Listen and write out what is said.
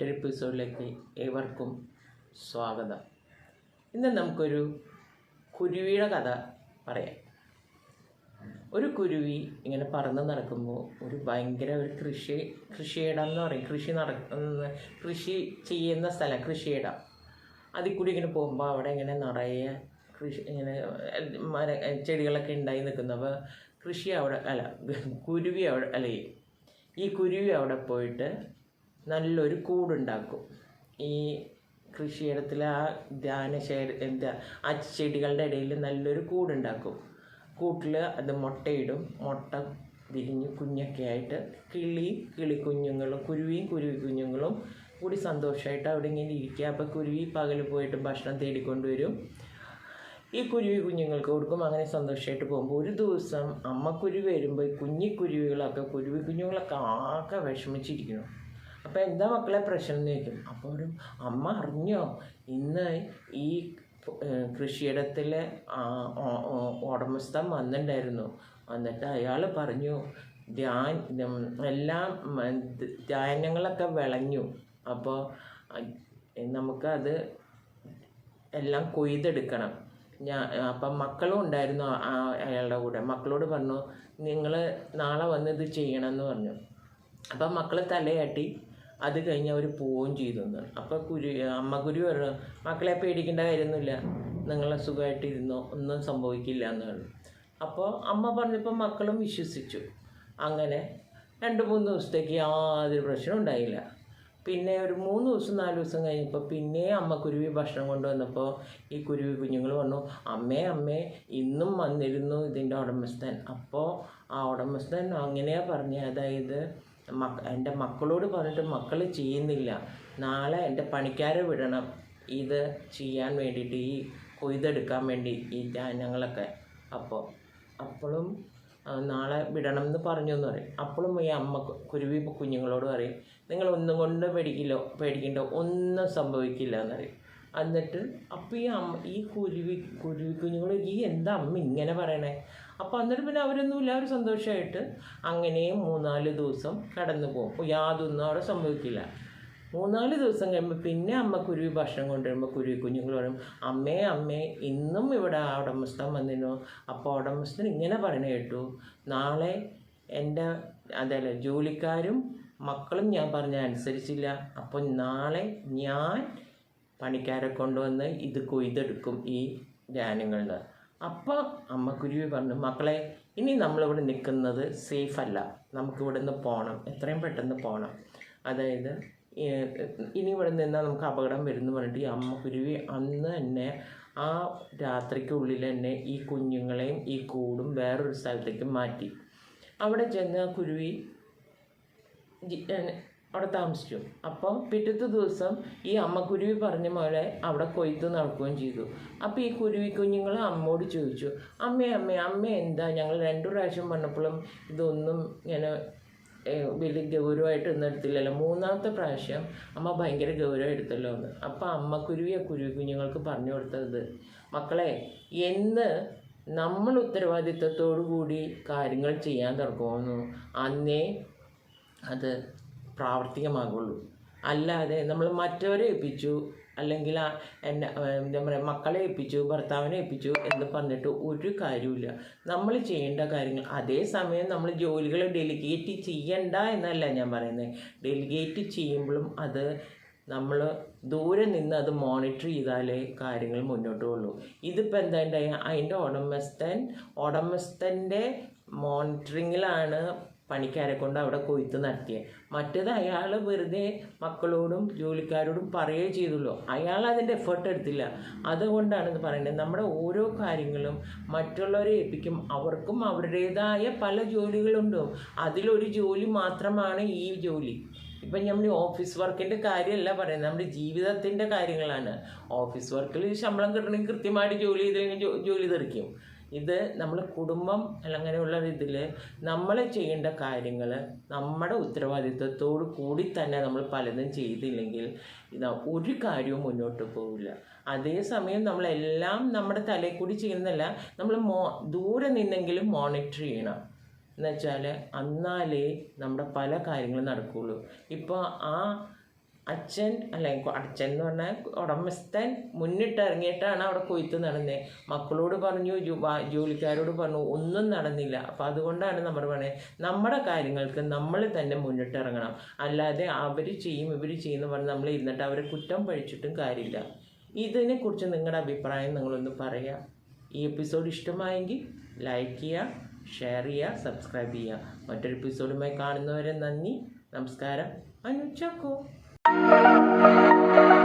മറ്റൊരു എപ്പിസോഡിലേക്ക് ഏവർക്കും സ്വാഗതം. ഇന്ന് നമുക്കൊരു കുരുവിയുടെ കഥ പറയാം. ഒരു കുരുവി ഇങ്ങനെ പറന്ന് നടക്കുമ്പോൾ ഒരു ഭയങ്കര ഒരു കൃഷി കൃഷിയിടം എന്ന് പറയും. കൃഷി നടക്കുന്ന കൃഷി ചെയ്യുന്ന സ്ഥലം കൃഷിയിടം. അതിൽ കൂടി ഇങ്ങനെ പോകുമ്പോൾ അവിടെ ഇങ്ങനെ നിറയെ കൃഷി ഇങ്ങനെ മര ചെടികളൊക്കെ ഉണ്ടായി നിൽക്കുന്നു അപ്പോൾ കൃഷി അവിടെ അല്ല കുരുവി അവിടെ അല്ലേ ഈ കുരുവി അവിടെ പോയിട്ട് നല്ലൊരു കൂടുണ്ടാക്കും. ഈ കൃഷിയിടത്തിൽ ആ ധ്യാന ശേഖര എന്താ ആ ചെടികളുടെ ഇടയിൽ നല്ലൊരു കൂടുണ്ടാക്കും. കൂട്ടിൽ അത് മുട്ടയിടും. മുട്ട വിരിഞ്ഞ് കുഞ്ഞൊക്കെ ആയിട്ട് കിളി കിളി കുഞ്ഞുങ്ങളും കുരുവിയും കുരുവി കുഞ്ഞുങ്ങളും കൂടി സന്തോഷമായിട്ട് അവിടെ ഇങ്ങനെ ഇരിക്കുക. അപ്പോൾ കുരുവി പകൽ പോയിട്ട് ഭക്ഷണം തേടിക്കൊണ്ടുവരും ഈ കുരുവി കുഞ്ഞുങ്ങൾക്ക് കൊടുക്കും. അങ്ങനെ സന്തോഷമായിട്ട് പോകുമ്പോൾ ഒരു ദിവസം അമ്മ കുരുവി വരുമ്പോൾ ഈ കുഞ്ഞിക്കുരുവികളൊക്കെ കുരുവി കുഞ്ഞുങ്ങളൊക്കെ ആകെ വിഷമിച്ചിരിക്കുന്നു. അപ്പോൾ എന്താ മക്കളെ പ്രശ്നം എന്ന് ചോദിക്കും. അപ്പോൾ ഒരു അമ്മ അറിഞ്ഞോ? ഇന്ന് ഈ കൃഷിയിടത്തിലെ ഉടമസ്ഥ വന്നിട്ടുണ്ടായിരുന്നു. എന്നിട്ട് അയാൾ പറഞ്ഞു ധ്യാൻ എല്ലാം ധ്യാനങ്ങളൊക്കെ വിളഞ്ഞു. അപ്പോൾ നമുക്കത് എല്ലാം കൊയ്തെടുക്കണം. ഞാൻ അപ്പം മക്കളും ഉണ്ടായിരുന്നു അയാളുടെ കൂടെ. മക്കളോട് പറഞ്ഞു നിങ്ങൾ നാളെ വന്ന് ഇത് ചെയ്യണമെന്ന് പറഞ്ഞു. അപ്പം മക്കൾ തലയാട്ടി. അത് കഴിഞ്ഞ് അവർ പോവുകയും ചെയ്തു അപ്പോൾ കുരു അമ്മ കുരു പറഞ്ഞു മക്കളെ പേടിക്കേണ്ട കാര്യമൊന്നുമില്ല. നിങ്ങൾ സുഖമായിട്ടിരുന്നോ? ഒന്നും സംഭവിക്കില്ല എന്ന് പറഞ്ഞു. അപ്പോൾ അമ്മ പറഞ്ഞപ്പോൾ മക്കളും വിശ്വസിച്ചു. അങ്ങനെ രണ്ട് മൂന്ന് ദിവസത്തേക്ക് യാതൊരു പ്രശ്നം ഉണ്ടായില്ല. പിന്നെ ഒരു മൂന്ന് ദിവസം നാല് ദിവസം കഴിഞ്ഞപ്പോൾ പിന്നെ അമ്മ കുരുവി ഭക്ഷണം കൊണ്ടുവന്നപ്പോൾ ഈ കുരുവി കുഞ്ഞുങ്ങൾ പറഞ്ഞു അമ്മേ അമ്മേ ഇന്നും വന്നിരുന്നു ഇതിന്റെ ഉടമസ്ഥൻ. അപ്പോൾ ആ ഉടമസ്ഥൻ അങ്ങനെയാണ് പറഞ്ഞത്. അതായത് എന്റെ മക്കളോട് പറഞ്ഞിട്ട് മക്കൾ ചെയ്യുന്നില്ല. നാളെ എന്റെ പണിക്കാരെ വിടണം. ഇത് ചെയ്യാൻ വേണ്ടിയിട്ട് ഈ കൊയ്തെടുക്കാൻ വേണ്ടി ഈ ധാന്യങ്ങളൊക്കെ. അപ്പോൾ അപ്പോഴും നാളെ വിടണം എന്ന് പറഞ്ഞു എന്ന് പറയും. അപ്പോഴും ഈ അമ്മ കുരുവി കുഞ്ഞുങ്ങളോട് പറയും നിങ്ങൾ ഒന്നും കൊണ്ട് പേടിക്കില്ല പേടിക്കണ്ട ഒന്നും സംഭവിക്കില്ല എന്ന് പറയും. എന്നിട്ട് അപ്പോൾ ഈ അമ്മ ഈ കുരുവി കുരുവി കുഞ്ഞുങ്ങൾ ഈ എന്താ അമ്മ ഇങ്ങനെ പറയണേ? അപ്പോൾ എന്നിട്ട് പിന്നെ അവരൊന്നുമില്ല അവർ സന്തോഷമായിട്ട് അങ്ങനെ മൂന്നാൽ ദിവസം കടന്നു പോകും. യാതൊന്നും അവിടെ സംഭവിക്കില്ല. മൂന്നാൽ ദിവസം കഴിയുമ്പോൾ പിന്നെ അമ്മ കുരുവി ഭക്ഷണം കൊണ്ടുവരുമ്പോൾ കുരുവി കുഞ്ഞുങ്ങൾ പറയും അമ്മേ അമ്മേ ഇന്നും ഇവിടെ ഉടമസ്ഥൻ വന്നിരുന്നു. അപ്പോൾ ഉടമസ്ഥൻ ഇങ്ങനെ പറയണ കേട്ടു നാളെ എന്റെ അതല്ല ജോലിക്കാരും മക്കളും ഞാൻ പറഞ്ഞ അനുസരിച്ചില്ല അപ്പോൾ നാളെ ഞാൻ പണിക്കാരെ കൊണ്ടുവന്ന് ഇത് കൊയ്തെടുക്കും ഈ ധാന്യങ്ങളിൽ അപ്പോൾ അമ്മക്കുരുവി പറഞ്ഞു മക്കളെ ഇനി നമ്മളിവിടെ നിൽക്കുന്നത് സേഫ് അല്ല നമുക്കിവിടെ നിന്ന് പോകണം എത്രയും പെട്ടെന്ന് പോകണം അതായത് ഇനി ഇവിടെ നിന്നാൽ നമുക്ക് അപകടം വരുന്നു പറഞ്ഞിട്ട് ഈ അമ്മക്കുരുവി അന്ന് തന്നെ ആ രാത്രിക്കുള്ളിൽ തന്നെ ഈ കുഞ്ഞുങ്ങളെയും ഈ കൂടും വേറൊരു സ്ഥലത്തേക്ക് മാറ്റി. അവിടെ ചെന്ന് ആ കുരുവി അവിടെ താമസിച്ചു. അപ്പം പിറ്റത്തെ ദിവസം ഈ അമ്മ കുരുവി പറഞ്ഞ പോലെ അവിടെ കൊയ്ത്ത് നടക്കുകയും ചെയ്തു. അപ്പോൾ ഈ കുരുവി കുഞ്ഞുങ്ങൾ അമ്മയോട് ചോദിച്ചു അമ്മേ അമ്മേ അമ്മ എന്താ ഞങ്ങൾ രണ്ടു പ്രാവശ്യം പറഞ്ഞപ്പോഴും ഇതൊന്നും ഇങ്ങനെ വലിയ ഗൗരവമായിട്ട് ഒന്നും എടുത്തില്ലല്ലോ. മൂന്നാമത്തെ പ്രാവശ്യം അമ്മ ഭയങ്കര ഗൗരവം എടുത്തല്ലോ എന്ന്. അപ്പോൾ അമ്മ ആ കുരുവി കുഞ്ഞുങ്ങൾക്ക് പറഞ്ഞു കൊടുത്തത്. മക്കളെ എന്ന് നമ്മൾ ഉത്തരവാദിത്വത്തോടു കൂടി കാര്യങ്ങൾ ചെയ്യാൻ തുടങ്ങുന്നു. അന്നേ അത് പ്രാവർത്തികമാകുള്ളൂ. അല്ലാതെ നമ്മൾ മറ്റവരെ ഏൽപ്പിച്ചു അല്ലെങ്കിൽ എന്നെ എന്താ പറയുക മക്കളെ ഏൽപ്പിച്ചു ഭർത്താവിനെ ഏൽപ്പിച്ചു എന്ന് പറഞ്ഞിട്ട് ഒരു കാര്യമില്ല നമ്മൾ ചെയ്യേണ്ട കാര്യങ്ങൾ അതേസമയം നമ്മൾ ജോലികൾ ഡെലിഗേറ്റ് ചെയ്യണ്ട എന്നല്ല ഞാൻ പറയുന്നത് ഡെലിഗേറ്റ് ചെയ്യുമ്പോഴും അത് നമ്മൾ ദൂരെ നിന്ന് അത് മോണിറ്റർ ചെയ്താലേ കാര്യങ്ങൾ മുന്നോട്ട് പോകുള്ളൂ ഇതിപ്പോൾ എന്താ ഉണ്ടായ? അതിന്റെ ഉടമസ്ഥൻ ഉടമസ്ഥന്റെ മോണിറ്ററിങ്ങിലാണ് പണിക്കാരെ കൊണ്ട് അവിടെ കൊയ്ത്ത് നടത്തിയത് മറ്റേത് അയാൾ വെറുതെ മക്കളോടും ജോലിക്കാരോടും പറയുകയേ ചെയ്തുള്ളൂ അയാൾ അതിന്റെ എഫേർട്ട് എടുത്തില്ല. അതുകൊണ്ടാണ് ഇത് പറയുന്നത്. നമ്മുടെ ഓരോ കാര്യങ്ങളും മറ്റുള്ളവരെ ഏൽപ്പിക്കും. അവർക്കും അവരുടേതായ പല ജോലികളുണ്ടാവും അതിലൊരു ജോലി മാത്രമാണ് ഈ ജോലി. ഇപ്പം നമ്മൾ ഓഫീസ് വർക്കിന്റെ കാര്യമല്ല പറയുന്നത്. നമ്മുടെ ജീവിതത്തിന്റെ കാര്യങ്ങളാണ്. ഓഫീസ് വർക്കിൽ ശമ്പളം കിട്ടണമെങ്കിൽ കൃത്യമായിട്ട് ജോലി ചെയ്തില്ലെങ്കിൽ ജോലി തെറിക്കും ഇത് നമ്മൾ കുടുംബം അങ്ങനെയുള്ള ഇതിൽ നമ്മൾ ചെയ്യേണ്ട കാര്യങ്ങൾ നമ്മുടെ ഉത്തരവാദിത്വത്തോടു കൂടി തന്നെ നമ്മൾ പലതും ചെയ്തില്ലെങ്കിൽ ഒരു കാര്യവും മുന്നോട്ട് പോവില്ല. അതേസമയം നമ്മളെല്ലാം നമ്മുടെ തലയിൽ കൂടി ചെയ്യുന്നില്ല നമ്മൾ മോ ദൂരെ നിന്നെങ്കിലും മോണിറ്റർ ചെയ്യണം. എന്നുവെച്ചാൽ അന്നാലേ നമ്മുടെ പല കാര്യങ്ങളും നടക്കുകയുള്ളൂ ഇപ്പോൾ ആ അച്ഛൻ അല്ല അച്ഛൻ എന്ന് പറഞ്ഞാൽ ഉടമസ്ഥൻ മുന്നിട്ട് ഇറങ്ങിയിട്ടാണ് അവിടെ കൊയ്ത്ത് നടന്നത് മക്കളോട് പറഞ്ഞു ജോലിക്കാരോട് പറഞ്ഞു ഒന്നും നടന്നില്ല. അപ്പം അതുകൊണ്ടാണ് നമ്മൾ പറയുന്നത് നമ്മുടെ കാര്യങ്ങൾക്ക് നമ്മൾ തന്നെ മുന്നിട്ടിറങ്ങണം. അല്ലാതെ അവർ ചെയ്യും ഇവർ ചെയ്യുമെന്ന് പറഞ്ഞ് നമ്മൾ ഇരുന്നിട്ട് അവരെ കുറ്റം പഴിച്ചിട്ടും കാര്യമില്ല. ഇതിനെക്കുറിച്ച് നിങ്ങളുടെ അഭിപ്രായം നിങ്ങളൊന്ന് പറയുക. ഈ എപ്പിസോഡ് ഇഷ്ടമായെങ്കിൽ ലൈക്ക് ചെയ്യുക ഷെയർ ചെയ്യുക സബ്സ്ക്രൈബ് ചെയ്യുക. മറ്റൊരു എപ്പിസോഡുമായി കാണുന്നവരെ നന്ദി. നമസ്കാരം. Anu Thank you.